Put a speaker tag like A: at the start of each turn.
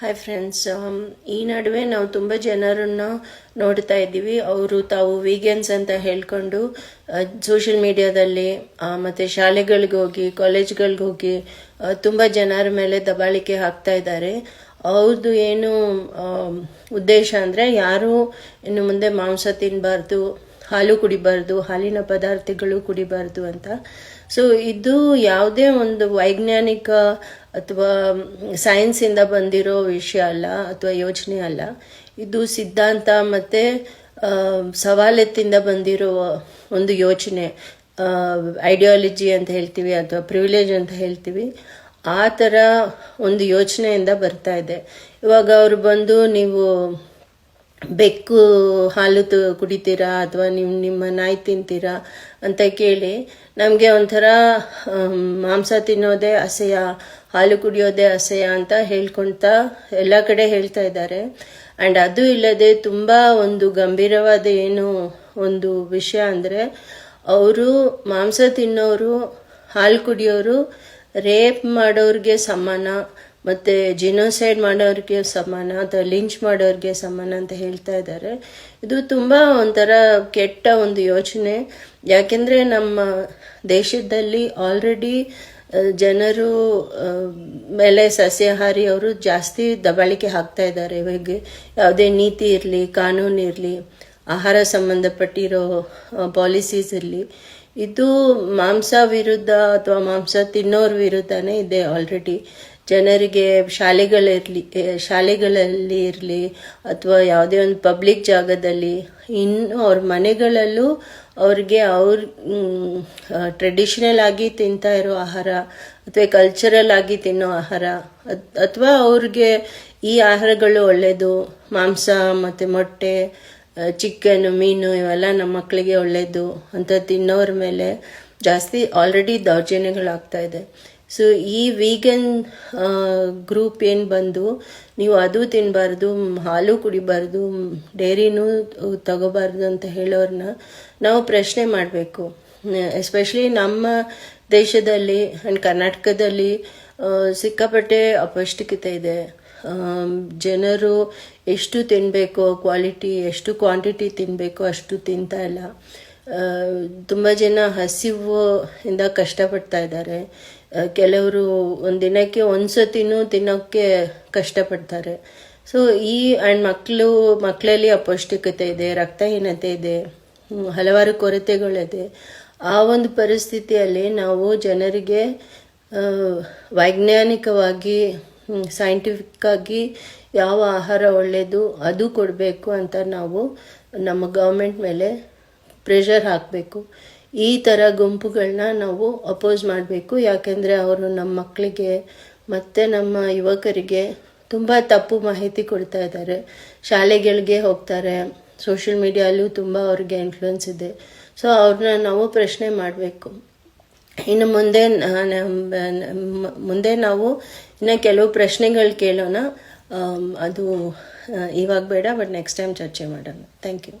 A: Hi friends ಈ ನಡುವೆ ನಾವು ತುಂಬ ಜನರನ್ನು ನೋಡ್ತಾ ಇದ್ದೀವಿ. ಅವರು ತಾವು ವೀಗೆನ್ಸ್ ಅಂತ ಹೇಳ್ಕೊಂಡು ಸೋಷಿಯಲ್ ಮೀಡಿಯಾದಲ್ಲಿ ಮತ್ತು ಶಾಲೆಗಳಿಗೆ ಹೋಗಿ ಕಾಲೇಜ್ಗಳಿಗೆ ಹೋಗಿ ತುಂಬ ಜನರ ಮೇಲೆ ದಬಾಳಿಕೆ ಹಾಕ್ತಾ ಇದ್ದಾರೆ. ಅವ್ರದ್ದು ಏನು ಉದ್ದೇಶ ಅಂದರೆ ಯಾರು ಇನ್ನು ಮುಂದೆ ಮಾಂಸ ತಿನ್ನಬಾರ್ದು ಹಾಲು ಕುಡಿಬಾರ್ದು, ಹಾಲಿನ ಪದಾರ್ಥಗಳು ಕುಡಿಬಾರ್ದು ಅಂತ. ಸೊ ಇದು ಯಾವುದೇ ಒಂದು ವೈಜ್ಞಾನಿಕ ಅಥವಾ ಸೈನ್ಸಿಂದ ಬಂದಿರೋ ವಿಷಯ ಅಲ್ಲ, ಅಥವಾ ಯೋಚನೆ ಅಲ್ಲ, ಇದು ಸಿದ್ಧಾಂತ ಮತ್ತು ಸವಾಲೆತ್ತಿಂದ ಬಂದಿರೋ ಒಂದು ಯೋಚನೆ ಐಡಿಯಾಲಜಿ ಅಂತ ಹೇಳ್ತೀವಿ ಅಥವಾ ಪ್ರಿವಿಲೇಜ್ ಅಂತ ಹೇಳ್ತೀವಿ, ಆ ಥರ ಒಂದು ಯೋಚನೆಯಿಂದ ಬರ್ತಾ ಇದೆ. ಇವಾಗ ಅವರು ಬಂದು ನೀವು ಬೆಕ್ಕು ಹಾಲು ತ ಕುಡಿತೀರಾ ಅಥವಾ ನೀವು ನಿಮ್ಮ ನಾಯಿ ತಿಂತೀರಾ ಅಂತ ಕೇಳಿ ನಮಗೆ ಒಂಥರ ಮಾಂಸ ತಿನ್ನೋದೇ ಅಸಹ್ಯ, ಹಾಲು ಕುಡಿಯೋದೇ ಅಸಹ್ಯ ಅಂತ ಹೇಳ್ಕೊಳ್ತಾ ಎಲ್ಲ ಕಡೆ ಹೇಳ್ತಾ ಇದ್ದಾರೆ. ಆ್ಯಂಡ್ ಅದು ಇಲ್ಲದೆ ತುಂಬ ಒಂದು ಗಂಭೀರವಾದ ಏನು ಒಂದು ವಿಷಯ ಅಂದರೆ ಅವರು ಮಾಂಸ ತಿನ್ನೋರು, ಹಾಲು ಕುಡಿಯೋರು, ರೇಪ್ ಮಾಡೋರಿಗೆ ಸಮಾನ ಮತ್ತು ಜಿನೋಸೈಡ್ ಮಾಡೋರಿಗೆ ಸಮಾನ ಅಥವಾ ಲಿಂಚ್ ಮಾಡೋರಿಗೆ ಸಮಾನ ಅಂತ ಹೇಳ್ತಾ ಇದ್ದಾರೆ. ಇದು ತುಂಬ ಒಂಥರ ಕೆಟ್ಟ ಒಂದು ಯೋಚನೆ. ಯಾಕೆಂದರೆ ನಮ್ಮ ದೇಶದಲ್ಲಿ ಆಲ್ರೆಡಿ ಜನರು ಮೇಲೆ ಸಸ್ಯಾಹಾರಿ ಅವರು ಜಾಸ್ತಿ ದಬಾಳಿಕೆ ಹಾಕ್ತಾ ಇದ್ದಾರೆ. ಇವಾಗ ಯಾವುದೇ ನೀತಿ ಇರಲಿ, ಕಾನೂನು ಇರಲಿ, ಆಹಾರ ಸಂಬಂಧಪಟ್ಟಿರೋ ಪಾಲಿಸೀಸ್ ಇರಲಿ, ಇದು ಮಾಂಸ ವಿರುದ್ಧ ಅಥವಾ ಮಾಂಸ ತಿನ್ನೋರ ವಿರುದ್ಧನೇ ಇದೆ ಆಲ್ರೆಡಿ ಜನರಿಗೆ ಶಾಲೆಗಳಿರಲಿ ಶಾಲೆಗಳಲ್ಲಿ ಇರಲಿ ಅಥವಾ ಯಾವುದೇ ಒಂದು ಪಬ್ಲಿಕ್ ಜಾಗದಲ್ಲಿ, ಇನ್ನು ಅವ್ರ ಮನೆಗಳಲ್ಲೂ ಅವ್ರಿಗೆ ಅವ್ರ ಟ್ರೆಡಿಷನಲ್ ಆಗಿ ತಿಂತಾ ಇರೋ ಆಹಾರ ಅಥವಾ ಕಲ್ಚರಲ್ ಆಗಿ ತಿನ್ನೋ ಆಹಾರ ಅಥವಾ ಅವ್ರಿಗೆ ಈ ಆಹಾರಗಳು ಒಳ್ಳೆಯದು ಮಾಂಸ ಮತ್ತು ಮೊಟ್ಟೆ ಚಿಕನು ಮೀನು ಇವೆಲ್ಲ ನಮ್ಮ ಮಕ್ಕಳಿಗೆ ಒಳ್ಳೆಯದು ಅಂತ ತಿನ್ನೋರ ಮೇಲೆ ಜಾಸ್ತಿ ಆಲ್ರೆಡಿ ದೌರ್ಜನ್ಯಗಳಾಗ್ತಾ ಇದೆ. ಸೊ ಈ ವೀಗನ್ ಗ್ರೂಪ್ ಏನು ಬಂದು, ನೀವು ಅದು ತಿನ್ನಬಾರ್ದು ಹಾಲು ಕುಡಿಬಾರ್ದು, ಡೈರಿನೂ ತಗೋಬಾರ್ದು ಅಂತ ಹೇಳೋರನ್ನ ನಾವು ಪ್ರಶ್ನೆ ಮಾಡಬೇಕು. ಎಸ್ಪೆಷಲಿ ನಮ್ಮ ದೇಶದಲ್ಲಿ ಆ್ಯಂಡ್ ಕರ್ನಾಟಕದಲ್ಲಿ ಸಿಕ್ಕಾಪಟ್ಟೆ ಅಪೌಷ್ಟಿಕತೆ ಇದೆ. ಜನರು ಎಷ್ಟು ತಿನ್ನಬೇಕು ಕ್ವಾಲಿಟಿ ಎಷ್ಟು ಕ್ವಾಂಟಿಟಿ ತಿನ್ನಬೇಕು ಅಷ್ಟು ತಿಂತಾ ಇಲ್ಲ. ತುಂಬ ಜನ ಹಸಿವು ಇಂದ ಕಷ್ಟಪಡ್ತಾ ಇದ್ದಾರೆ. ಕೆಲವರು ಒಂದು ದಿನಕ್ಕೆ ಒಂದು ಸತಿನೂ ತಿನ್ನೋಕ್ಕೆ ಕಷ್ಟಪಡ್ತಾರೆ. ಸೊ ಈ ಆ್ಯಂಡ್ ಮಕ್ಕಳು ಮಕ್ಕಳಲ್ಲಿ ಅಪೌಷ್ಟಿಕತೆ ಇದೆ, ರಕ್ತಹೀನತೆ ಇದೆ ಹಲವಾರು ಕೊರತೆಗಳಿದೆ. ಆ ಒಂದು ಪರಿಸ್ಥಿತಿಯಲ್ಲಿ ನಾವು ಜನರಿಗೆ ವೈಜ್ಞಾನಿಕವಾಗಿ ಸೈಂಟಿಫಿಕ್ ಆಗಿ ಯಾವ ಆಹಾರ ಒಳ್ಳೆಯದು ಅದು ಕೊಡಬೇಕು ಅಂತ ನಾವು ನಮ್ಮ ಗೌರ್ಮೆಂಟ್ ಮೇಲೆ ಪ್ರೆಷರ್ ಹಾಕಬೇಕು. ಈ ಥರ ಗುಂಪುಗಳನ್ನ ನಾವು ಅಪೋಸ್ ಮಾಡಬೇಕು. ಯಾಕೆಂದರೆ ಅವರು ನಮ್ಮ ಮಕ್ಕಳಿಗೆ ಮತ್ತು ನಮ್ಮ ಯುವಕರಿಗೆ ತುಂಬ ತಪ್ಪು ಮಾಹಿತಿ ಕೊಡ್ತಾ ಇದ್ದಾರೆ. ಶಾಲೆಗಳಿಗೆ ಹೋಗ್ತಾರೆ. ಸೋಷಿಯಲ್ ಮೀಡಿಯಲ್ಲೂ ತುಂಬ ಅವ್ರಿಗೆ ಇನ್ಫ್ಲುಯೆನ್ಸ್ ಇದೆ. ಸೊ ಅವ್ರನ್ನ ನಾವು ಪ್ರಶ್ನೆ ಮಾಡಬೇಕು. ಇನ್ನು ಮುಂದೆ ಮುಂದೆ ನಾವು ಇನ್ನು ಕೆಲವು ಪ್ರಶ್ನೆಗಳು ಕೇಳೋಣ. ಅದು ಇವಾಗ ಬೇಡ, ಬಟ್ ನೆಕ್ಸ್ಟ್ ಟೈಮ್ ಚರ್ಚೆ ಮಾಡೋಣ. Thank you